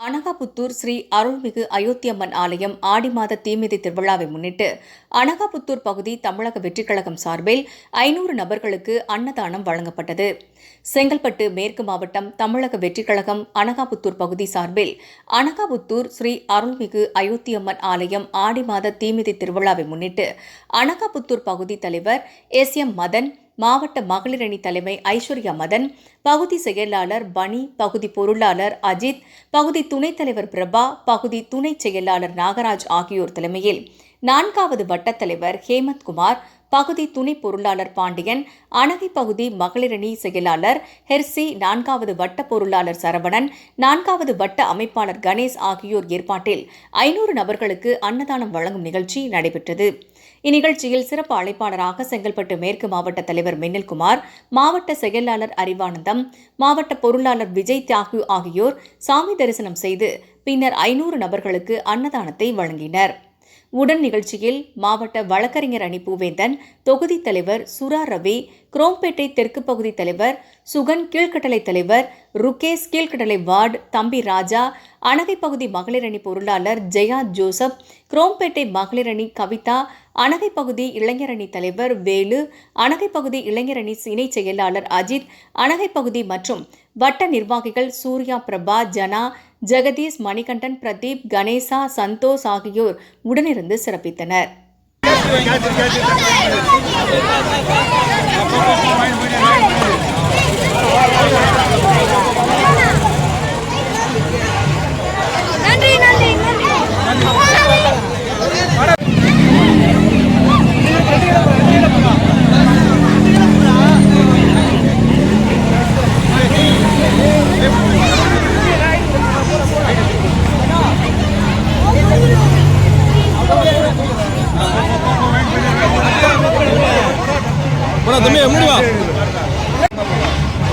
அனகாபுத்தூர் ஸ்ரீ அருள்மிகு அயோத்தியம்மன் ஆலயம் ஆடி மாத தீமிதி திருவிழாவை முன்னிட்டு அனகாபுத்தூர் பகுதி தமிழக வெற்றிக்கழகம் சார்பில் ஐநூறு நபர்களுக்கு அன்னதானம் வழங்கப்பட்டது. செங்கல்பட்டு மேற்கு மாவட்டம் தமிழக வெற்றிக்கழகம் அனகாபுத்தூர் பகுதி சார்பில் அனகாபுத்தூர் ஸ்ரீ அருள்மிகு அயோத்தியம்மன் ஆலயம் ஆடி மாத தீமிதி திருவிழாவை முன்னிட்டு அனகாபுத்தூர் பகுதி தலைவர் எஸ் எம் மதன் மாவட்ட மகளிர் அணி தலைமை ஐஸ்வர்யா மதன் பகுதி செயலாளர் பனி பகுதி பொருளாளர் அஜித் பகுதி துணைத் தலைவர் பிரபா பகுதி துணை செயலாளர் நாகராஜ் ஆகியோர் தலைமையில் நான்காவது வட்டத் தலைவர் ஹேமந்த் குமார் பகுதி துணை பொருளாளர் பாண்டியன் அணகை பகுதி மகளிரணி செயலாளர் ஹெர்சி நான்காவது வட்ட பொருளாளர் சரவணன் நான்காவது வட்ட அமைப்பாளர் கணேஷ் ஆகியோர் ஏற்பாட்டில் ஐநூறு நபர்களுக்கு அன்னதானம் வழங்கும் நிகழ்ச்சி நடைபெற்றது. இந்நிகழ்ச்சியில் சிறப்பு அழைப்பாளராக செங்கல்பட்டு மேற்கு மாவட்ட தலைவர் மின்னல்குமார் மாவட்ட செயலாளர் அறிவானந்தம் மாவட்ட பொருளாளர் விஜய் தியாகு ஆகியோர் சாமி தரிசனம் செய்து பின்னர் ஐநூறு நபர்களுக்கு அன்னதானத்தை வழங்கினர். உடன் நிகழ்ச்சியில் மாவட்ட வழக்கறிஞர் அணி பூவேந்தன் தொகுதி தலைவர் சுரா ரவி குரோம்பேட்டை தெற்கு பகுதி தலைவர் சுகன் கீழ்கட்டளை தலைவர் ருகேஷ் கீழ்கட்டளை வார்டு தம்பி ராஜா அணகை பகுதி மகளிர் அணி பொருளாளர் ஜெயா ஜோசப் குரோம்பேட்டை மகளிர் அணி கவிதா அணகை பகுதி இளைஞரணி தலைவர் வேலு அணகை பகுதி இளைஞரணி இணை செயலாளர் அஜித் அணகை பகுதி மற்றும் வட்ட நிர்வாகிகள் சூர்யா பிரபா ஜனா ஜெகதீஷ் மணிகண்டன் பிரதீப் கணேசா சந்தோஷ் ஆகியோர் உடனிருந்து சிறப்பித்தனர். முடியும் முடியும்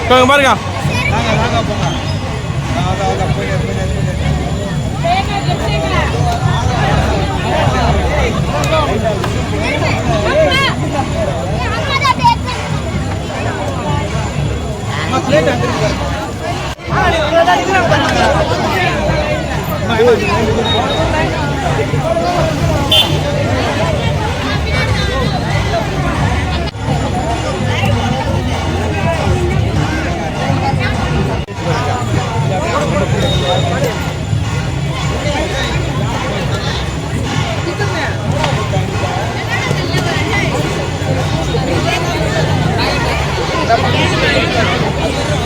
பாருங்க பாருங்க Thank you. போடா தம்பி மூடி வா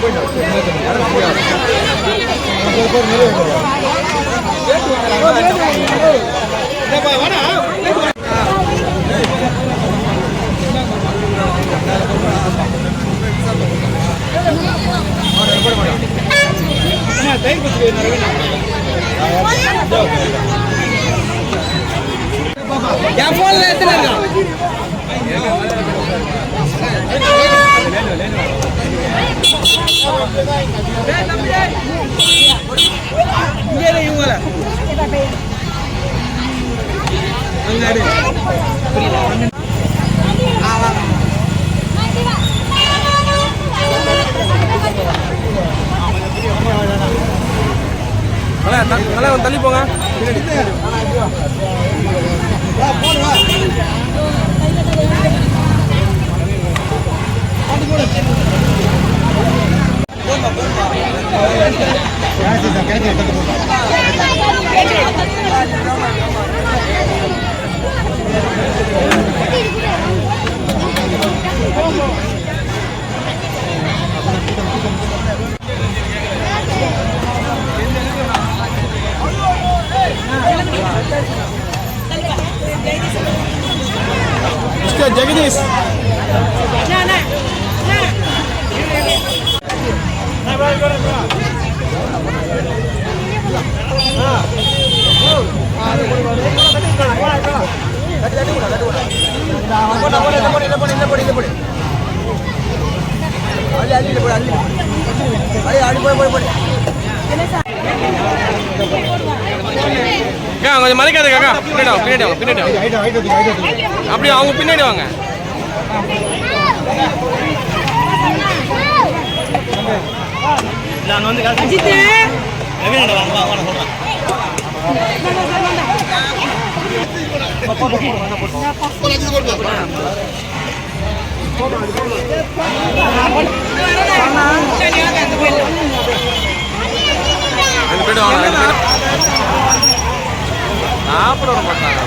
போங்க பாருங்க என் போன்ல எத்தனை இருக்கா? அண்ணா, தள்ளி போங்க. கொஞ்சம் தள்ளி மிஸ்டர் ஜெகதீஷ் அடி அடி போய் போய் போய் போடா போடா மறைக்காத காக்கா பின்னாடி வாங்க பின்னாடி வாங்க பின்னாடி வாங்க. அப்படியே அவங்க பின்னாடி வாங்க. ரெண்டு பேரும் வாங்க ரெண்டு பேரும் சாப்பிட மாட்டாங்க.